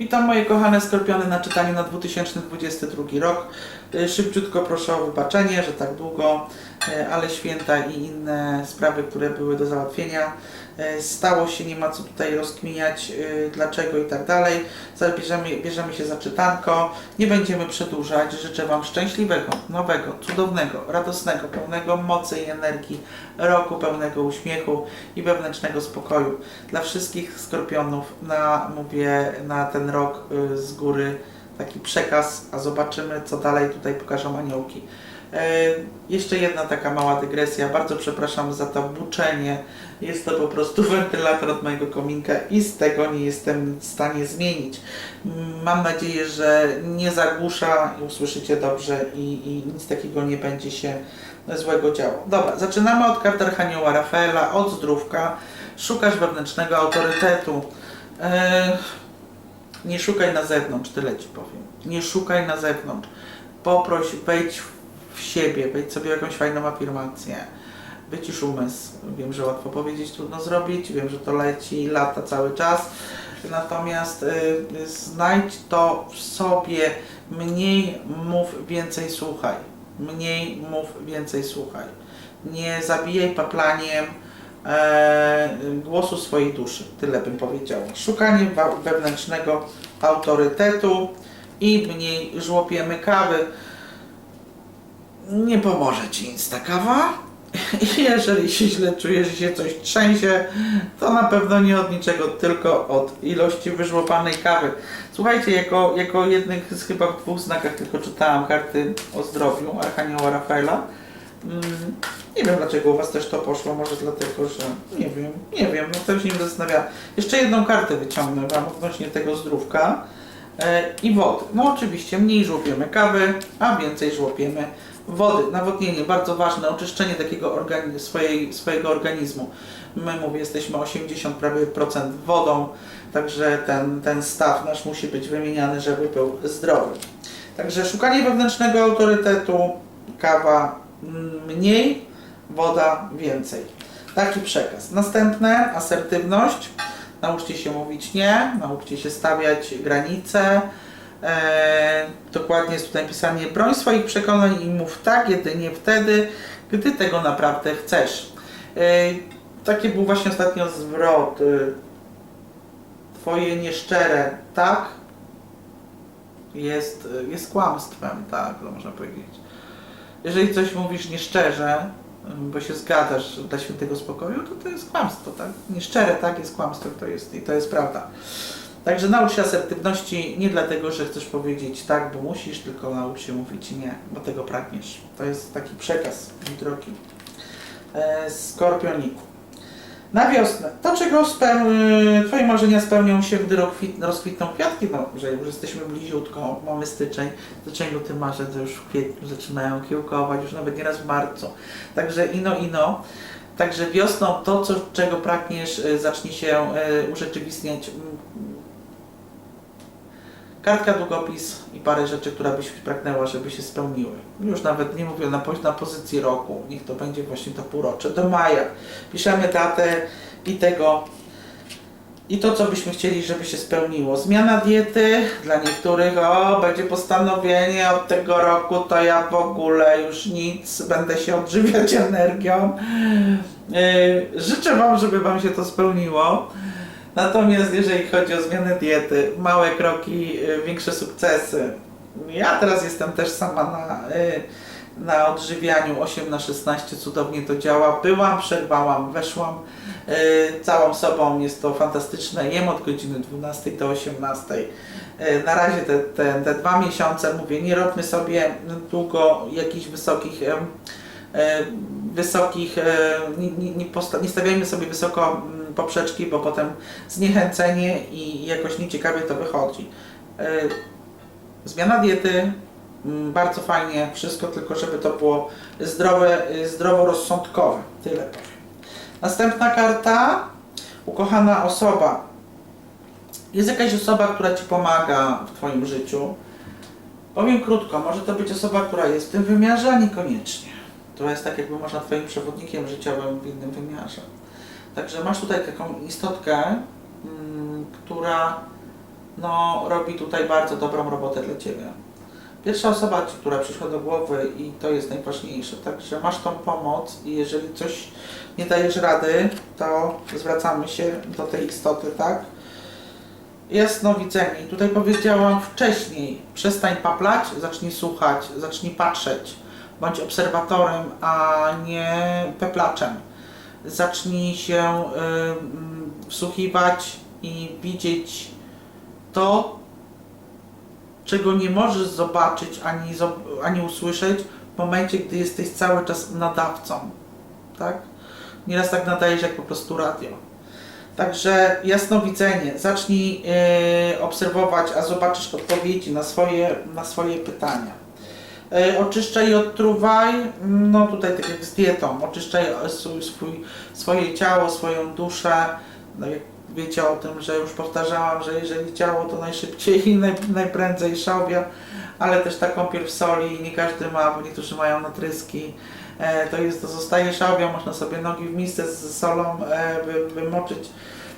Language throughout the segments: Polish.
Witam moje kochane skorpiony na czytaniu na 2022 rok. Y, Szybciutko proszę o wybaczenie, że tak długo, y, ale święta i inne sprawy, które były do załatwienia. Y, Stało się, nie ma co tutaj rozkminiać y, dlaczego i tak dalej. Zabierzemy, bierzemy się za czytanko, nie będziemy przedłużać. Życzę Wam szczęśliwego, nowego, cudownego, radosnego, pełnego mocy i energii roku, pełnego uśmiechu i wewnętrznego spokoju. Dla wszystkich skorpionów na, mówię, na ten rok y, z góry taki przekaz, a zobaczymy co dalej tutaj pokażą aniołki. E, jeszcze jedna taka mała dygresja. Bardzo przepraszam za to buczenie. Jest to po prostu wentylator od mojego kominka i z tego nie jestem w stanie zmienić. Mm, Mam nadzieję, że nie zagłusza i usłyszycie dobrze i, i nic takiego nie będzie się złego działo. Dobra, zaczynamy od kart Archanioła Rafaela, od zdrówka. Szukasz wewnętrznego autorytetu. E, nie szukaj na zewnątrz, tyle Ci powiem. Nie szukaj na zewnątrz. Poproś, wejdź w siebie, wejdź sobie w jakąś fajną afirmację. Wycisz umysł. Wiem, że łatwo powiedzieć, trudno zrobić. Wiem, że to leci lata cały czas. Natomiast y, znajdź to w sobie. Mniej mów, więcej słuchaj. Mniej mów, więcej słuchaj. Nie zabijaj paplaniem e, głosu swojej duszy. Tyle bym powiedziała. Szukanie wewnętrznego autorytetu i mniej żłopiemy kawy. Nie pomoże Ci insta kawa. Jeżeli się źle czujesz, że się coś trzęsie, to na pewno nie od niczego, tylko od ilości wyżłopanej kawy. Słuchajcie, jako, jako jednych z chyba w dwóch znakach tylko czytałam karty o zdrowiu Archanioła Rafaela. Mm, nie wiem dlaczego u Was też to poszło, może dlatego, że nie wiem, nie wiem, no to już nie zastanawiam. Jeszcze jedną kartę wyciągnę Wam odnośnie tego zdrówka e, i wody. No oczywiście mniej żłopiemy kawy, a więcej żłopiemy wody. Nawodnienie, bardzo ważne, oczyszczenie takiego organi- swojej, swojego organizmu. My, mówię, jesteśmy 80 prawie procent wodą, także ten, ten staw nasz musi być wymieniany, żeby był zdrowy. Także szukanie wewnętrznego autorytetu, kawa mm, mniej, woda więcej. Taki przekaz. Następne, asertywność. Nauczcie się mówić nie, nauczcie się stawiać granice. E, dokładnie jest tutaj pisanie, broń swoich przekonań i mów tak jedynie wtedy, gdy tego naprawdę chcesz. E, taki był właśnie ostatnio zwrot. E, twoje nieszczere tak jest, jest kłamstwem, tak, to można powiedzieć. Jeżeli coś mówisz nieszczerze, bo się zgadzasz dla świętego spokoju, to to jest kłamstwo, tak? Nieszczere tak jest kłamstwem, to jest, i to jest prawda. Także naucz się asertywności nie dlatego, że chcesz powiedzieć tak, bo musisz, tylko naucz się mówić nie, bo tego pragniesz. To jest taki przekaz, drogi. E, Skorpioniku. Na wiosnę. To, czego speł- Twoje marzenia spełnią się, gdy rozkwit- rozkwitną kwiatki, no, że już jesteśmy bliziutko, mamy styczeń, styczeń, luty, marzec, to już w kwietniu zaczynają kiełkować, już nawet nieraz w marcu. Także ino, ino. Także wiosną to, co, czego pragniesz, y, zacznie się y, urzeczywistniać. Kartka, długopis i parę rzeczy, która byś pragnęła, żeby się spełniły. Już nawet nie mówię na, na pozycji roku, niech to będzie właśnie to półrocze, do maja. Piszemy datę i tego, i to, co byśmy chcieli, żeby się spełniło. Zmiana diety dla niektórych, o, będzie postanowienie od tego roku, to ja w ogóle już nic, będę się odżywiać energią. Yy, życzę Wam, żeby Wam się to spełniło. Natomiast jeżeli chodzi o zmianę diety, małe kroki, yy, większe sukcesy. Ja teraz jestem też sama na, yy, na odżywianiu 8 na 16 cudownie to działa. Byłam, przerwałam, weszłam yy, całą sobą, jest to fantastyczne. Jem od godziny 12 do 18. Yy, Na razie te, te, te dwa miesiące mówię, nie robmy sobie długo jakichś wysokich wysokich, nie, nie, nie, nie stawiajmy sobie wysoko mm, poprzeczki, bo potem zniechęcenie i jakoś nieciekawie to wychodzi. E, Zmiana diety, mm, bardzo fajnie, wszystko tylko żeby to było zdrowe, y, zdroworozsądkowe. Tyle powiem. Następna karta, ukochana osoba. Jest jakaś osoba, która Ci pomaga w Twoim życiu. Powiem krótko, może to być osoba, która jest w tym wymiarze, a niekoniecznie. Która jest tak jakby można Twoim przewodnikiem życiowym w innym wymiarze. Także masz tutaj taką istotkę, mm, która no, robi tutaj bardzo dobrą robotę dla Ciebie. Pierwsza osoba, która przyszła do głowy i to jest najważniejsze, także masz tą pomoc i jeżeli coś nie dajesz rady, to zwracamy się do tej istoty, tak? Jasnowidzenie. Tutaj powiedziałam wcześniej, przestań paplać, zacznij słuchać, zacznij patrzeć. Bądź obserwatorem, a nie peplaczem. Zacznij się y, mm, wsłuchiwać i widzieć to, czego nie możesz zobaczyć ani, ani usłyszeć w momencie, gdy jesteś cały czas nadawcą. Tak? Nieraz tak nadajesz jak po prostu radio. Także jasnowidzenie. Zacznij e, obserwować, a zobaczysz odpowiedzi na swoje, na swoje pytania. E, oczyszczaj i odtruwaj, no tutaj tak jak z dietą, oczyszczaj swój, swój, swoje ciało, swoją duszę. No jak wiecie o tym, że już powtarzałam, że jeżeli ciało to najszybciej i naj, najprędzej szałwia, ale też ta kąpiel w soli nie każdy ma, bo niektórzy mają natryski. E, to jest, to zostaje szałwia, można sobie nogi w misce z solą e, wy, wymoczyć.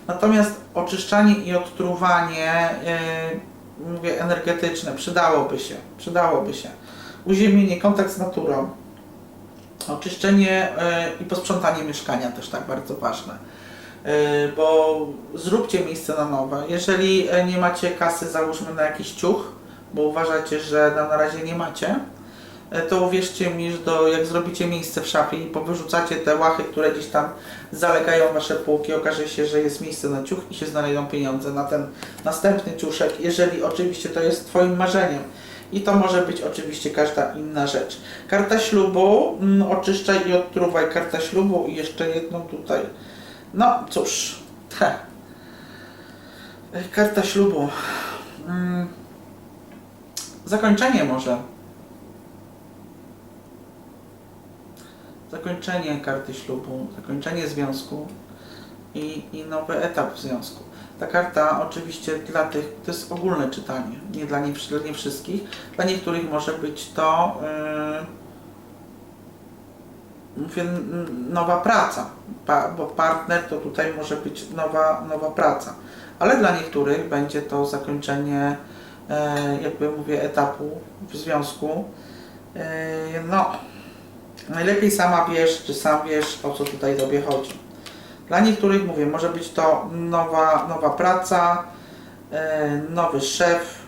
Natomiast oczyszczanie i odtruwanie, mówię energetyczne, przydałoby się, przydałoby się. Uziemienie, kontakt z naturą, oczyszczenie e, i posprzątanie mieszkania też tak bardzo ważne. E, Bo zróbcie miejsce na nowe. Jeżeli e, nie macie kasy, załóżmy na jakiś ciuch, bo uważacie, że na, na razie nie macie, to uwierzcie mi, że do, jak zrobicie miejsce w szafie i powyrzucacie te łachy, które gdzieś tam zalegają wasze półki, okaże się, że jest miejsce na ciuch i się znajdą pieniądze na ten następny ciuszek, jeżeli oczywiście to jest Twoim marzeniem. I to może być oczywiście każda inna rzecz. Karta ślubu, mm, oczyszczaj i odtruwaj. Karta ślubu i jeszcze jedną tutaj. No cóż, he. Karta ślubu. Mm. Zakończenie może. Zakończenie karty ślubu, zakończenie związku i, i nowy etap w związku. Ta karta oczywiście dla tych, to jest ogólne czytanie, nie dla nie, nie wszystkich. Dla niektórych może być to yy, mówię, nowa praca, pa, bo partner to tutaj może być nowa, nowa praca. Ale dla niektórych będzie to zakończenie, e, jakby mówię, etapu w związku. E, no, najlepiej sama wiesz, czy sam wiesz, o co tutaj tobie chodzi. Dla niektórych, mówię, może być to nowa, nowa praca, e, nowy szef,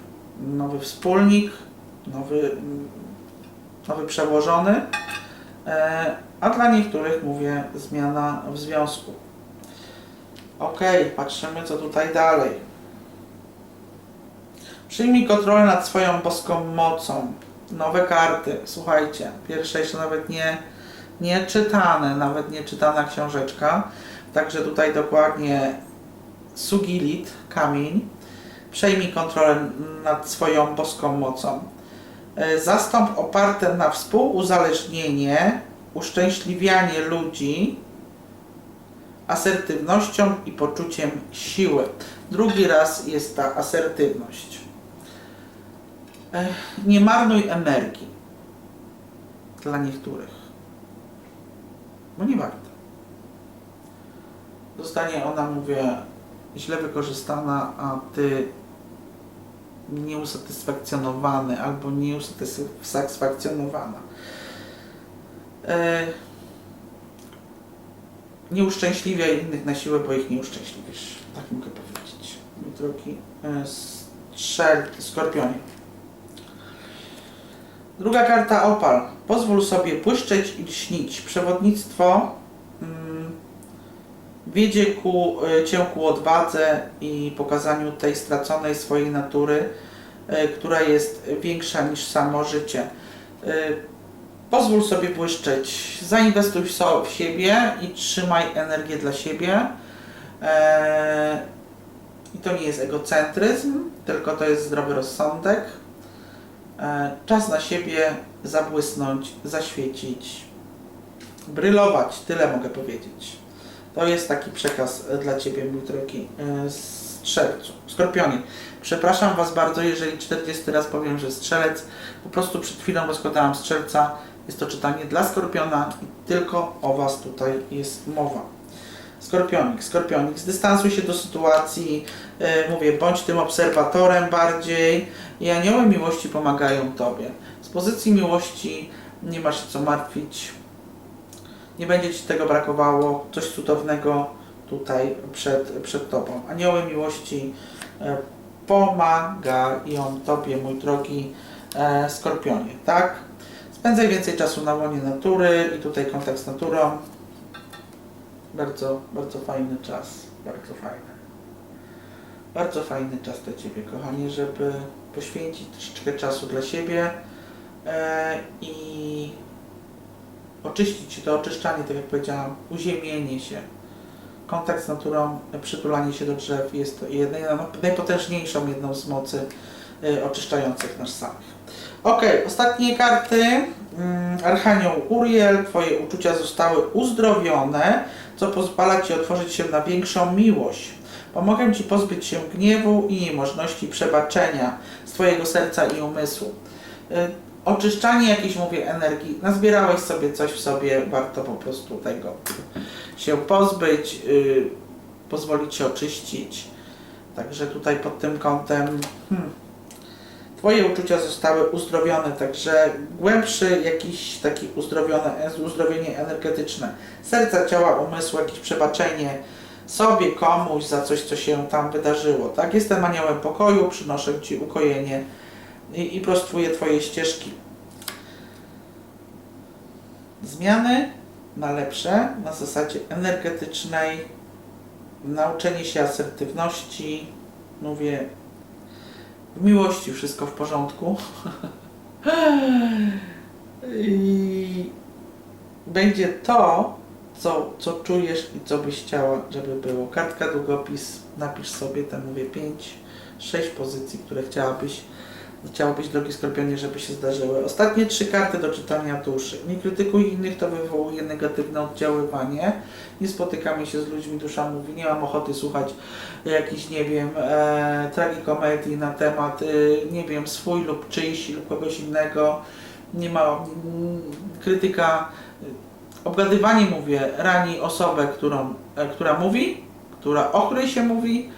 nowy wspólnik, nowy, nowy przełożony, e, a dla niektórych, mówię, zmiana w związku. Ok, patrzymy co tutaj dalej. Przyjmij kontrolę nad swoją boską mocą. Nowe karty, słuchajcie, pierwsze jeszcze nawet nie, nie czytane, nawet nie czytana książeczka. Także tutaj dokładnie Sugilit, kamień. Przejmij kontrolę nad swoją boską mocą. E, Zastąp oparte na współuzależnienie, uszczęśliwianie ludzi asertywnością i poczuciem siły. Drugi raz jest ta asertywność. E, Nie marnuj energii dla niektórych, bo nie warto zostanie ona, mówię, źle wykorzystana, a ty nieusatysfakcjonowany albo nieusatysfakcjonowana. E, nie uszczęśliwiaj innych na siłę, bo ich nie uszczęśliwisz. Tak mogę powiedzieć. Mój drogi e, strzel, skorpionie. Druga karta opal. Pozwól sobie błyszczeć i śnić. Przewodnictwo mm, wiedzie ku, e, cię ku odwadze i pokazaniu tej straconej swojej natury, e, która jest większa niż samo życie. E, Pozwól sobie błyszczeć, zainwestuj w siebie i trzymaj energię dla siebie. E, I to nie jest egocentryzm, tylko to jest zdrowy rozsądek. E, czas na siebie zabłysnąć, zaświecić, brylować, tyle mogę powiedzieć. To jest taki przekaz e, dla Ciebie, mój drogi e, strzelcu. Skorpionie, przepraszam Was bardzo, jeżeli 40 raz powiem, że strzelec. Po prostu przed chwilą rozkładałam strzelca. Jest to czytanie dla Skorpiona i tylko o Was tutaj jest mowa. Skorpionik, skorpionik, zdystansuj się do sytuacji, e, mówię, bądź tym obserwatorem bardziej i anioły miłości pomagają Tobie. Z pozycji miłości nie masz się co martwić, nie będzie Ci tego brakowało, coś cudownego tutaj przed, przed Tobą. Anioły miłości e, pomagają Tobie, mój drogi e, Skorpionie, tak? Spędzaj więcej czasu na łonie natury i tutaj kontakt z naturą. Bardzo, bardzo fajny czas, bardzo fajny. Bardzo fajny czas dla Ciebie, kochanie, żeby poświęcić troszeczkę czasu dla siebie e, i oczyścić się, to oczyszczanie, tak jak powiedziałam, uziemienie się, kontakt z naturą, przytulanie się do drzew jest jedna, no, najpotężniejszą jedną z mocy y, oczyszczających nas samych. Ok, ostatnie karty. Mm, Archanioł Uriel, Twoje uczucia zostały uzdrowione, co pozwala Ci otworzyć się na większą miłość. Pomogę Ci pozbyć się gniewu i niemożności przebaczenia z Twojego serca i umysłu. Y, Oczyszczanie jakiejś, mówię, energii. Nazbierałeś sobie coś w sobie, warto po prostu tego się pozbyć, y, pozwolić się oczyścić. Także tutaj pod tym kątem hmm, Twoje uczucia zostały uzdrowione, także głębszy jakiś taki uzdrowione, uzdrowienie energetyczne serca, ciała, umysłu, jakieś przebaczenie sobie, komuś za coś, co się tam wydarzyło. Tak, jestem aniołem pokoju, przynoszę Ci ukojenie i, i prostuję Twoje ścieżki. Zmiany na lepsze, na zasadzie energetycznej, nauczenie się asertywności, mówię, w miłości wszystko w porządku. I będzie to, co, co czujesz i co byś chciała, żeby było. Kartka, długopis, napisz sobie, tam mówię 5, 6 pozycji, które chciałabyś, chciałabyś, drogi Skorpionie, żeby się zdarzyły. Ostatnie trzy karty do czytania duszy. Nie krytykuj innych, to wywołuje negatywne oddziaływanie. Nie spotykamy się z ludźmi, dusza mówi, nie mam ochoty słuchać jakichś, nie wiem, e, tragikomedii na temat, e, nie wiem, swój lub czyjś lub kogoś innego. Nie ma mm, krytyka, e, obgadywanie, mówię, rani osobę, którą, e, która mówi, która, o której się mówi,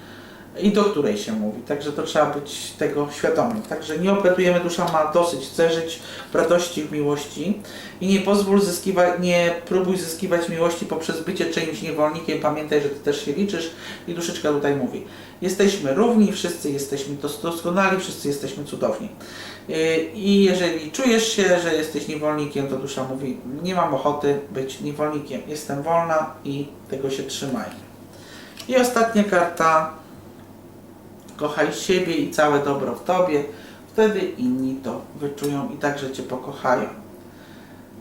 i do której się mówi. Także to trzeba być tego świadomym. Także nie obgadujemy, dusza ma dosyć, chce żyć w radości, w miłości i nie pozwól zyskiwać, nie próbuj zyskiwać miłości poprzez bycie czyimś niewolnikiem. Pamiętaj, że ty też się liczysz i duszyczka tutaj mówi. Jesteśmy równi, wszyscy jesteśmy dos- doskonali, wszyscy jesteśmy cudowni. Yy, I jeżeli czujesz się, że jesteś niewolnikiem, to dusza mówi, nie mam ochoty być niewolnikiem. Jestem wolna i tego się trzymaj. I ostatnia karta. Kochaj siebie i całe dobro w Tobie, wtedy inni to wyczują i także Cię pokochają.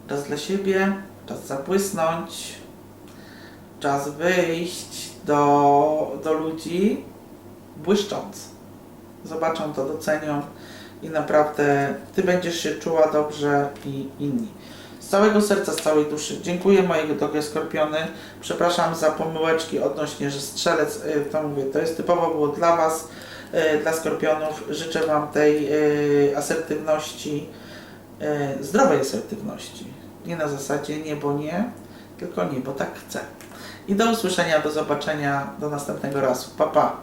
Czas dla siebie, czas zabłysnąć, czas wyjść do, do ludzi błyszcząc. Zobaczą to, docenią i naprawdę Ty będziesz się czuła dobrze i inni. Z całego serca, z całej duszy. Dziękuję moje drogie skorpiony. Przepraszam za pomyłeczki odnośnie, że strzelec, y, to mówię, to jest typowo było dla Was, y, dla skorpionów. Życzę Wam tej y, asertywności, zdrowej asertywności. Nie na zasadzie nie, bo nie, tylko nie, bo tak chcę. I do usłyszenia, do zobaczenia, do następnego razu. Pa, pa.